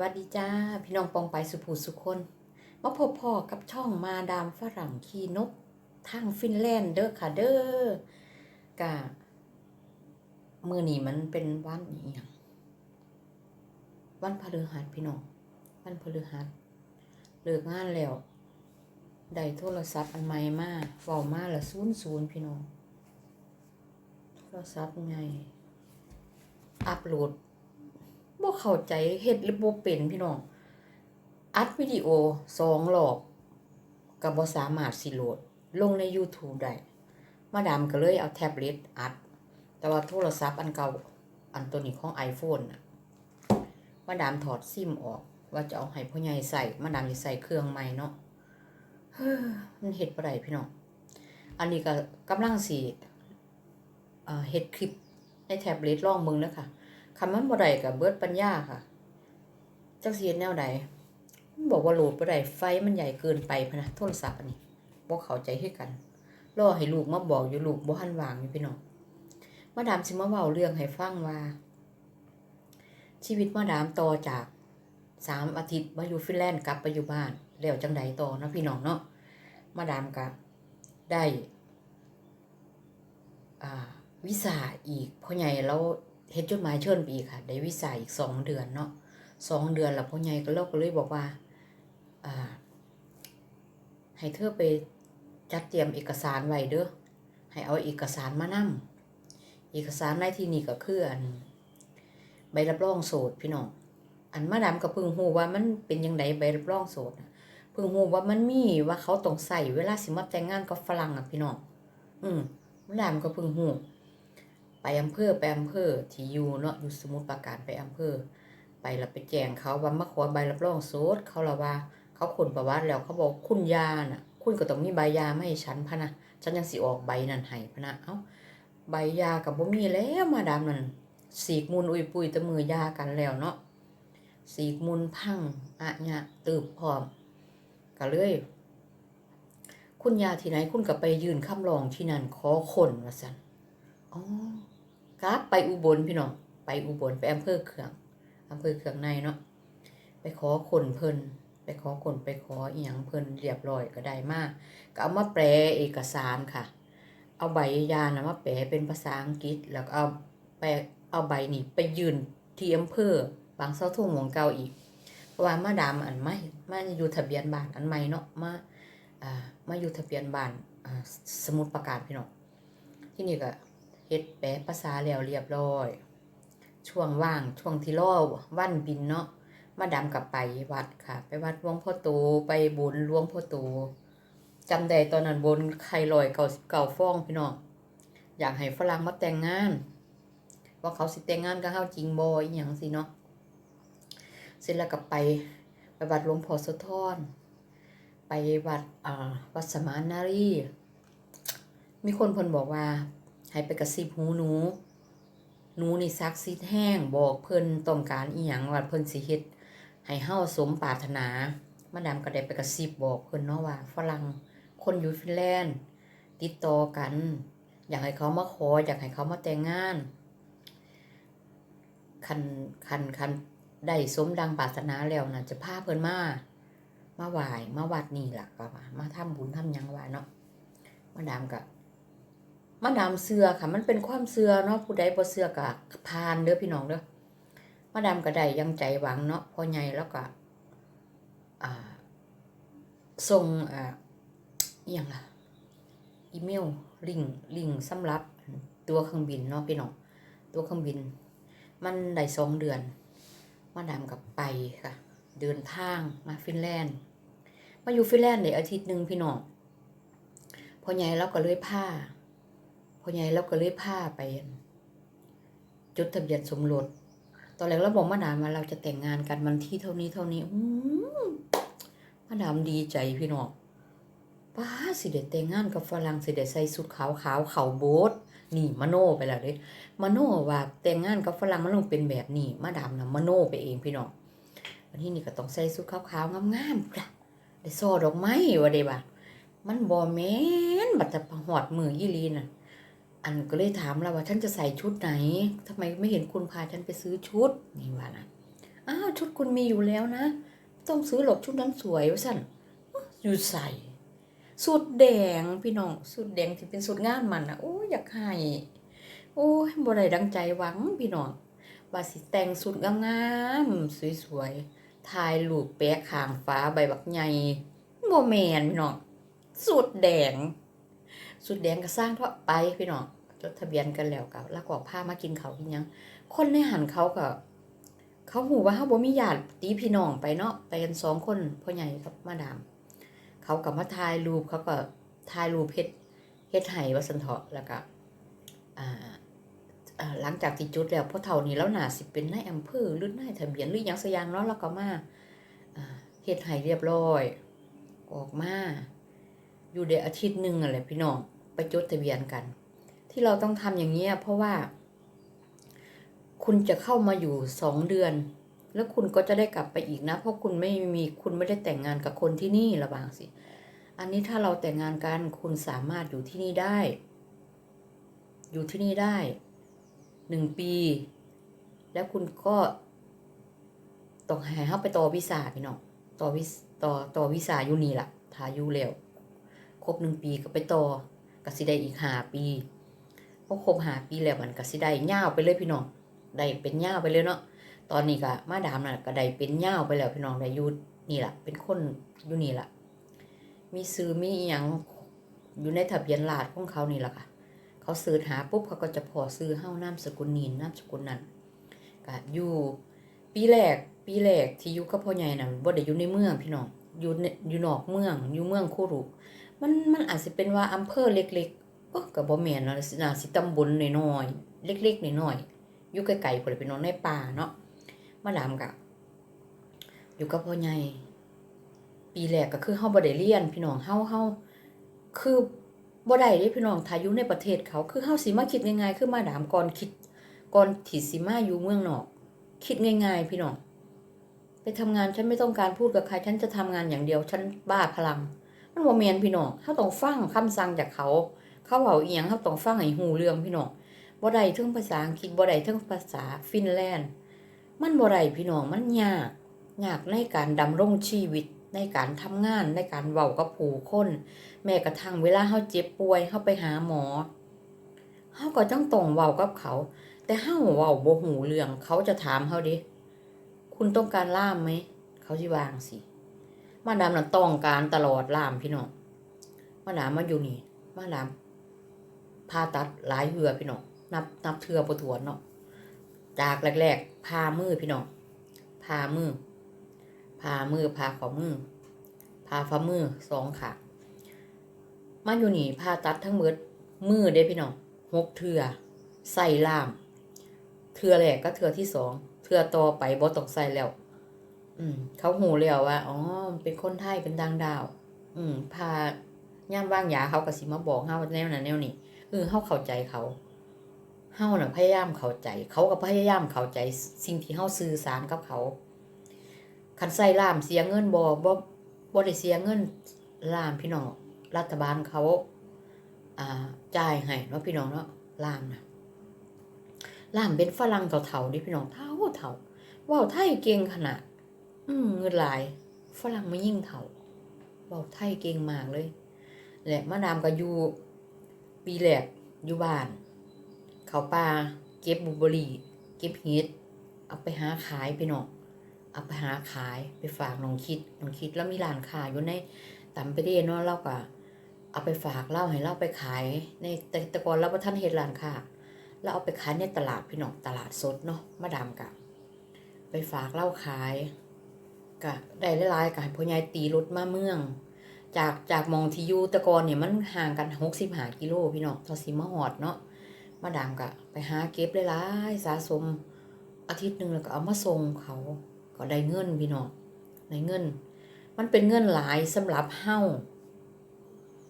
วัสดีจ้า พี่น้องปองไปสุภูสุคนมาพบพ่อกับช่องมาดามฝรั่งขี่นกทางฟินแลนด์เด้อค่ะเด้อกะมือนี้มันเป็นวันอย่างวันพฤหัสพี่น้องวันพฤหัสเลิกงานแล้วได้โทรศัพท์อันใหม่มาเว้ามาละศูนย์ศูนย์พี่น้องโทรศัพท์ไงอัปโหลด บ่เข้าใจเฮ็ดหรือบ่เป็นพี่น้อง อัดวิดีโอสองรอบก็บ่สามารถสิโหลด ลงใน YouTube ได้ มาดามก็เลยเอาแท็บเล็ตอัด แต่ว่าโทรศัพท์อันเก่าอันตัวนี้ของ iPhone น่ะมาดามถอดซิมออก ว่าจะเอาให้พ่อใหญ่ใส่มาดามจะใส่เครื่องใหม่เนาะเฮ้อมันเฮ็ดบ่ได้พี่น้อง อันนี้ก็กำลังสิเอ่อเฮ็ดคลิปในแท็บเล็ตลองเบิ่งเด้อค่ะ คำมันบ่ได้กับเบิดปัญญาค่ะ จักสิเฮ็ดแนวใดมันบอกว่าโหลดบ่ได้ไฟมันใหญ่เกินไปพนะโทรศัพท์อันนี้บ่เข้าใจคือกันรอให้ลูกมาบอกอยู่ลูกบ่ทันวางอยู่พี่น้องมาดามสิมาเว้าเรื่องให้ฟังว่า ชีวิตมาดามต่อจากสามอาทิตย์มาอยู่ฟินแลนด์กลับไปอยู่บ้าน แล้วจังใดต่อนะพี่น้องเนาะมาดามก็ได้อ่าวิสาอีกพ่อใหญ่เรา เฮ็ดจดหมายเชิญไปอีกค่ะ ได้วิสาอีกสองเดือนเนาะสองเดือนแล้วพ่อใหญ่ก็เราก็เลยบอกว่าอ่า ให้เธอไปจัดเตรียมเอกสารไว้เด้อให้เอาเอกสารมานํเอกสารในที่นี้ก็คืออันใบรับรองโสดพี่น้องอันมาดามก็เพิ่งฮู้ว่ามันเป็นยังไงใบรับรองโสดพิ่งฮู้ว่ามันมีว่าเขาต้องใส่เวลาสิมาแต่งงานกับฝรั่งอะพี่น้องอืมมาดามก็เพิ่งฮู้ ไปอำเภอไปอำเภอที่อยู่เนาะอยู่สมุทรปราการไปอำเภอ ไปแล้วไปแจ้งเขาว่ามาขอใบรับรองโสดเขาละว่า เขาคนประวัติแล้วเขาบอกคุณยาน่ะ คุณก็ต้องมีใบยามาให้ฉันพะนะฉันยังสิออกใบนั่นให้พะนะเอ้าใบยากับบ่มีแล้วมาดามนั่นสีกมูลอุยปุยตะมือยากันแล้วเนาะสีกมูลพังอะญะตืบพร้อมก็เลย คุณยาที่ไหนคุณก็ไปยืนคำรองที่นั่นขอคนว่าซั่นอ๋อ กลับ ไปอุบลพี่น้องไปอุบลไปอำเภอเขืองอำเภอเขืองในเนาะไปขอคนเพิ่นไปขอคนไปขออีหยังเพิ่นเรียบร้อยก็ได้มาก็เอามาแปลเอกสารค่ะ เอาใบยานะมาแปลเป็นภาษาอังกฤษ แล้วก็เอาไปเอาใบนี้ไปยืนที่อำเภอบางเสาทุ่งหมองเก่าอีกเพราะว่ามาดามอันใหม่มาอยู่ทะเบียนบ้านอันใหม่เนาะมาอ่ามาอยู่ทะเบียนบ้านอ่าสมุดประกาศพี่น้องที่นี่ก็ เฮ็ดแปลภาษาแล้วเรียบร้อย ช่วงว่างช่วงที่รอวันบินเนาะมาดำกับไปวัดค่ะ ไปวัดหลวงพ่อโตไปบนหลวงพ่อโตจำได้ตอนนั้นบนไข่ลอยเก่าเก่าฟองพี่น้องอยากให้ฝรั่งมาแต่งงาน ว่าเขาสิแต่งงานกับเฮาจริงบ่อีหยังสิเนาะเสร็จแล้วก็ไปไปวัดหลวงพ่อโสธรไปวัดอ่าวัดสมานนารีมีคนเพิ่นบอกว่า ให้ไปกระซิบหูหนูหนูนี่ซักซิดแห้งบอกเพิ่นต้องการอีหยังว่าเพิ่นสิเฮ็ดให้เฮาสมปรารถนามาดามก็ได้ไปกระซิบบอกเพิ่นเนาะว่าฝรั่งคนอยู่ฟินแลนด์ ติดต่อกัน อยากให้เขามาขออยากให้เขามาแต่งงานคันคันคันได้สมดังปรารถนาแล้วน่ะจะพาเพิ่นมามาไหว้มาวัดนี่ล่ะก็ว่ามาทำบุญทำหยังว่าเนาะมาดามก็ มาดามเสือค่ะ มันเป็นความเสือเนาะผู้ใดบ่เสือก็พานเด้อพี่น้องเด้อมาดามก็ได้ยังใจหวังเนาะพอใหญ่แล้วก็อ่าส่งอ่าอีหยังล่ะอีเมลลิงลิงสำหรับตัวเครื่องบินเนาะพี่น้องตัวเครื่องบิน มันได้สองเดือน มาดามกับไปค่ะ เดินทางมาฟินแลนด์ มาอยู่ฟินแลนด์ได้อาทิตย์หนึ่งพี่น้องพอใหญ่แล้วก็เลยพา พ่อใหญ่เราก็เลยพาไป จดทะเบียนสมรสตอนแรกเราบอกมาดามว่าเราจะแต่งงานกันวันที่เท่านี้เท่านี้อืมาดามดีใจพี่น้องป้าสิเด็ดแต่งงานกับฝรั่งสิเด็ดใส่สุดขาวขาวเขาโบสนี่มโนไปแล้วเด้มโนว่าแต่งงานกับฝรั่งมันต้องเป็นแบบนี้มาดามนะมโนไปเองพี่น้องวันที่นี่ก็ต้องใส่สุดขาวขาวงามๆจ้ะได้ซอดอกไม้ว่าได้บ่ามันบ่แมนบัดจะหอดมือยี่ลีน่ะ อันก็เลยถามเราว่าฉันจะใส่ชุดไหนทำไมไม่เห็นคุณพาฉันไปซื้อชุดนี่ว่านะอ้าวชุดคุณมีอยู่แล้วนะ ต้องซื้อหรอกชุดนั้นสวยว่าสั่นอยู่ใส่สูตรแดงพี่น้องสูตรแดงที่เป็นสูตรงานมันนะโอ้ยอยากให้โอ้ยบ่ได้ดังใจหวังพี่น้องว่าสิแต่งสูตรงามๆสวยๆถ่ายรูปแปะขางฟ้าใบบักใหญ่บ่แมนพี่น้องสูตรแดงสูตรแดงก็สร้างเทาะไปพี่น้อง จดทะเบียนกันแล้วก็แล้วก็พามากินเขาวกินยัง คนในหันเขาก็เขาหูว่าเขาบ่มีญาติตีพี่น้องไปเนาะไปกันสองคนพ่อใหญ่กับมาดาม เขากับมาถ่ายรูปเขาก็ถ่ายรูปเฮ็ดเฮ็ดไห้ว่าสันเถาะแล้วก็อ่าอ่าหลังจากที่จุดแล้วพ่อเฒ่านี้แล้วหนาสิเป็นนายอำเภอหรือนายทะเบียนหรือยังสยางเนาะแล้วก็มาเฮ็ดไห้เรียบร้อย ออกมา อยู่ได้อาทิตย์หนึ่งอะไรพี่น้องไปจดทะเบียนกัน ที่เราต้องทำอย่างเงี้ยเพราะว่า คุณจะเข้ามาอยู่สองเดือน แล้วคุณก็จะได้กลับไปอีกนะ เพราะคุณไม่มีคุณไม่ได้แต่งงานกับคนที่นี่ละบางสิ อันนี้ถ้าเราแต่งงานกันคุณสามารถอยู่ที่นี่ได้ อยู่ที่นี่ได้หนึ่งปี แล้วคุณก็ต้องให้เข้าไปต่อวีซ่าพี่น้องต่อวิสต่อต่อวีซ่าอยู่นี่ละถ้ายู่แล้วครบหนึ่งปีก็ไปต่อก็สิได้อีกห้าปี พอคบหาปีแล้วมันก็สิได้ยาวไปเลยพี่น้องได้เป็นย่าวไปเลยเนาะตอนนี้ก็มาดามน่ะก็ได้เป็นย่าวไปแล้วพี่น้องได้อยู่นี่แหละเป็นคนอยู่นี่แหละมีซื้อมีอหยังอยู่ในทะเบียนราษฎรของเขานี่แหละค่ะ เขาซื้อหาปุ๊บเขาก็จะพอซื้อเฮ้านามสกุลนีนนามสกุลนั้นก็อยู่ปีแรกปีแรกที่อยู่กับพ่อใหญ่น่ะบ่ได้อยู่ในเมืองพี่น้องอยู่ในอยู่นอกเมืองอยู่เมืองโครุมันมันอาจจะเป็นว่าอำเภอเล็กๆ ก็บ่แม่นเนาะน่าสิตำบลน้อยๆเล็กๆน้อยๆอยู่ไกลๆพุ่นล่ะพี่น้องในป่าเนาะมาดามกะอยู่กับพ่อใหญ่ปีแรกก็คือเฮาบ่ได้เรียน พี่น้องเฮาเฮาคือบ่ได้เด้พี่น้องถ้าอยู่ในประเทศเขาคือเฮาสิมาคิดง่ายๆคือมาดามก่อนคิดก่อนที่สิมาอยู่เมืองนอก คิดง่ายๆ พี่น้องไปทำงานฉันไม่ต้องการพูดกับใครฉันจะทำงานอย่างเดียวฉันบ้าพลัง มันบ่แม่นพี่น้องเฮาต้องฟังคำสั่งจากเขา เขาเว้าอีหยังเฮาต้องฟังให้ฮู้เรื่องพี่น้องบ่ได้ทั้งภาษาอังกฤษบ่ได้ทั้งภาษาฟินแลนด์ มันบ่ได้พี่น้องมันยากยากในการดำรงชีวิตในการทำงานในการเว้ากับผู้คน แม้กระทั่งเวลาเฮาเจ็บป่วยเฮาไปหาหมอเฮาก็ต้องต้องเว้ากับเขา แต่เฮาเว้าบ่ฮู้เรื่องเขาจะถามเฮาด้คุณต้องการล่ามไหมเขาสิวางสิมาดามน่ะต้องการตลอดล่ามพี่น้องมาดามมาอยู่นี่มาดาม ผ่าตัดหลายเหือพี่น้องนับนับเทือประถวนเนาะจากแรกๆพามือพี่น้องพามือพามือพาขอมือพาฝ่ามือสองขามาอยู่นี่พาตัดทั้งหมดมือเด้พี่น้องหกเทือใส่ล่าม เทือแรกก็เทือที่สองเทือต่อไปบ่ต้องใส่แล้ว อืม เขาหูแล้วว่าอ๋อเป็นคนไทยเป็นดังดาว อืมพาย่ามว่างยาเขาก็สิมาบอกเฮาแนวนั้นแนวนี้ เออเฮาเข้าใจเขาเฮาน่ะพยายามเข้าใจ เขาก็พยายามเข้าใจสิ่งที่เฮาสื่อสารกับเขาคันใส่ล่ามเสียเงินบ่บ่บ่ได้เสียเงินล่ามพี่น้องรัฐบาลเขา อ่าจ่ายให้เนาะพี่น้องเนาะล่ามนะล่ามเป็นฝรั่งเฒ่าๆดิพี่น้องเฒ่าเฒ่าว้าไทยเก่งขนาด อืมเงินหลายฝรั่งไม่ยิ่งเฒ่าว้าไทยเก่งมากเลย และมาดามก็อยู่ ปีแรกอยู่บ้าน เขาป่าเก็บบลูเบรีเก็บเห็ดเอาไปหาขายไปเนาะเอาไปหาขายไปฝากน้องคิดน้องคิดแล้วมีร้านค้าอยู่ในตำไปเด้เนาะเราก็เอาไปฝากเล่าให้เราไปขาย ในแต่แต่ก่อนเราบ่ทันเฮ็ดร้านค้าเราเอาไปขายในตลาดพี่น้องตลาดสดเนาะมาดามกะไปฝากเล่าขายกะได้หลายๆกะให้พ่อใหญ่ตีรถมาเมือง จากจากมองที่อยู่ตะกอนเนี่ยมันห่างกันหกสิบหากิโลพี่น้องทอสิมาหอดเนาะมาดามกะ ไปหาเก็บหลายๆสะสมอาทิตย์หนึ่งแล้วก็เอามาส่งเขาก็ได้เงินพี่น้องได้เงิน มันเป็นเงินหลายสำหรับเฮา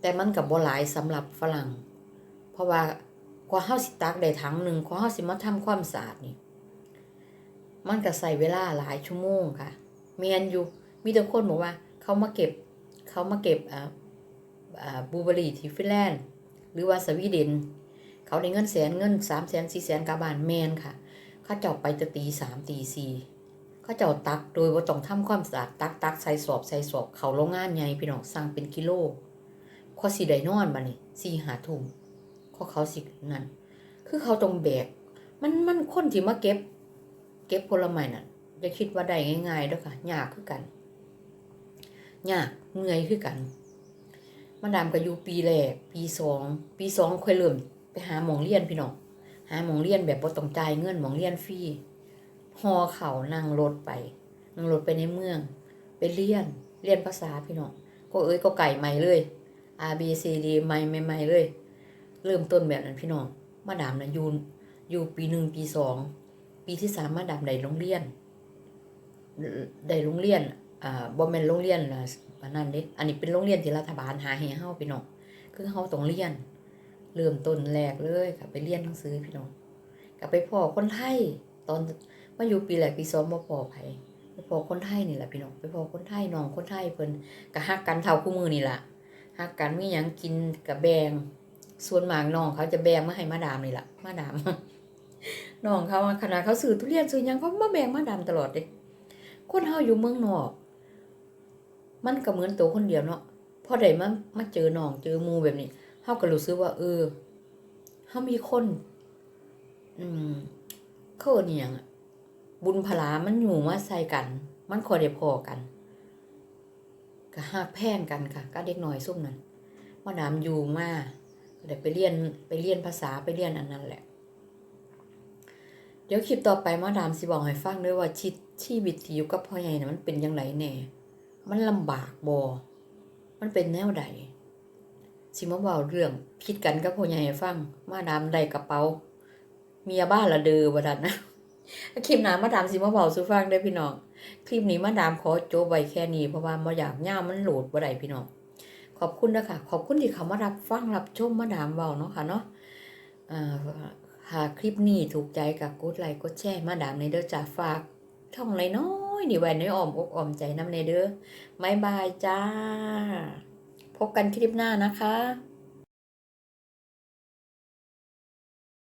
แต่มันกับบ่หลายสำหรับฝรั่ง เพราะว่ากว่าเฮาสิตักได้ถังหนึ่งกว่าเฮาสิมาทำความสะอาดนี่มันก็ใส่เวลาหลายชั่วโมงค่ะเมียนอยู่มีแต่คนบอกว่า เขามาเก็บ เขามาเก็บอ่าบูเบอรี่ที่ฟินแลนด์หรือว่าสวีเดนเขาได้เงินแสนเงินสามแสนสี่แสนกาบานแมนค่ะ เขาเจาะไปจะตีสามตีสี่เขาเจ้าตักโดยบ่ต้องทำความสะอาดตักตักใส่สอบใส่สอบเขาโรงงานใหญ่พี่น้องสั่งเป็นกิโลข้อสิได้นอนบัดนี้สี่หาทุ่มข้อเขาสินั่นคือเขาต้องแบกมันมันคนที่มาเก็บ เก็บผลไม้น่ะอย่าคิดว่าได้ง่ายๆด้อค่ะยากคือกัน ยากเหนื่อยคือกันมาดามก็อยู่ปีแรก ปีสอง ปีสองค่อยเริ่มไปหาหมองเรียนพี่น้อง หาหมองเรียนแบบบ่ต้องจ่ายเงินหมองเรียนฟรีฮอเขานั่งรถไปนั่งรถไปในเมือง ไปเรียน เรียนภาษาพี่น้อง ก็เอ้ยก็ไก่ใหม่เลย A B C D ใหม่ใหม่ๆเลย เริ่มต้นแบบนั้นพี่น้อง มาดามนะอยู่อยู่ปีหนึ่งปีสอง ปีที่สามมาดามได้โรงเรียน ได้โรงเรียน อ่าบ่แม่นโรงเรียนล่ะอันนั้นเด้อันนี้เป็นโรงเรียนที่รัฐบาลหาให้เฮาพี่น้องคือเฮาต้องเรียน เริ่มต้นแรกเลยค่ะไปเรียนหนังสือพี่น้องก็ไปพ่อคนไทยตอนมาอยู่ปีแรกปีสองบ่พอไผไปพ่อคนไทยนี่แหละพี่น้องไปพ่อคนไทยน้องคนไทยเพิ่นก็ฮักกันเท่าคู่มือนี่ล่ะฮักกันมีหยังกินกับแบงส่วนมากน้องเขาจะแบงมาให้มาดามนี่ล่ะมาดามน้องเขาขนาดเขาซื้อทุเรียนซื้อหยังเขามาแบงมาดามตลอดเด้คนเฮาอยู่เมืองนอก มันก็เหมือนตัวคนเดียวเนาะพอได้มามาเจอน้องเจอมูแบบนี้เฮาก็รู้สึกว่า เออเฮามีคน อืมเขาเนอิหยังบุญพลามันอยู่มาใส่กัน มันคอยได้พอกันก็ฮักแพงกันค่ะก็เด็กหน้อยซุ่มนั้นมาดามอยู่มาได้ไปเรียนไปเรียนภาษาไปเรียนอันนั้นแหละ เดี๋ยวคลิปต่อไปมาดามสิบอกให้ฟังด้วยว่าชีชีวิตที่อยู่กับพ่อใหญ่น่ะมันเป็นยังไงแน่ มันลำบากบ่มันเป็นแนวใดสิมาเว้าเรื่องผิดกันกับพ่อใหญ่ฟัง มาดามได้กระเป๋า เมียบ้านละเดือบดันนะคลิปหน้ามาดามสิมาเว้าสู่ฟังเด้พี่น้องคลิปนี้มาดามขอจบไว้แค่นี้เพราะว่าบ่อยากยามันโหลดบ่ได้พี่น้องขอบคุณนะคะขอบคุณที่เขามารับฟังรับชมมาดามเว้าเนาะค่ะเนาะอ่าหากคลิปนี้ถูกใจกับกดไลค์กดแชร์มาดามในเด้อจ้าฝากช่องไรน้อ ยนี่ไว้ในอ้อมอกอ้อมใจน้ำในเด้อไม่บายจ้า พบกันคลิปหน้านะคะ